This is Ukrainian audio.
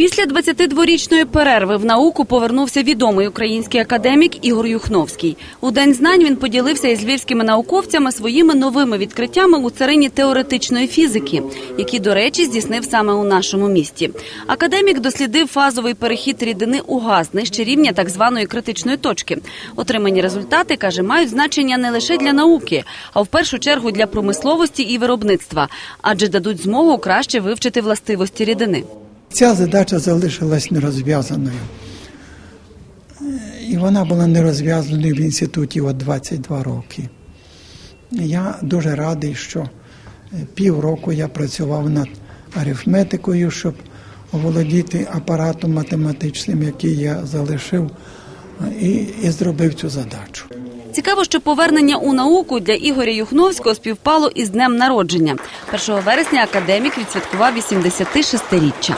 Після 22-річної перерви в науку повернувся відомий український академік Ігор Юхновський. У день знань він поділився із львівськими науковцями своїми новими відкриттями у царині теоретичної фізики, які, до речі, здійснив саме у нашому місті. Академік дослідив фазовий перехід рідини у газ нижче рівня так званої критичної точки. Отримані результати каже, мають значення не лише для науки, а в першу чергу для промисловості і виробництва, адже дадуть змогу краще вивчити властивості рідини. Ця задача залишилась нерозв'язаною. І вона була нерозв'язаною в інституті от 22 роки. Я дуже радий, що е, півроку я працював над арифметикою, щоб оволодіти апаратом математичним, який я залишив, е, і, і зробив цю задачу. Цікаво, що повернення у науку для Ігоря Юхновського співпало із днем народження. 1 вересня академік відсвяткував 86-річчя.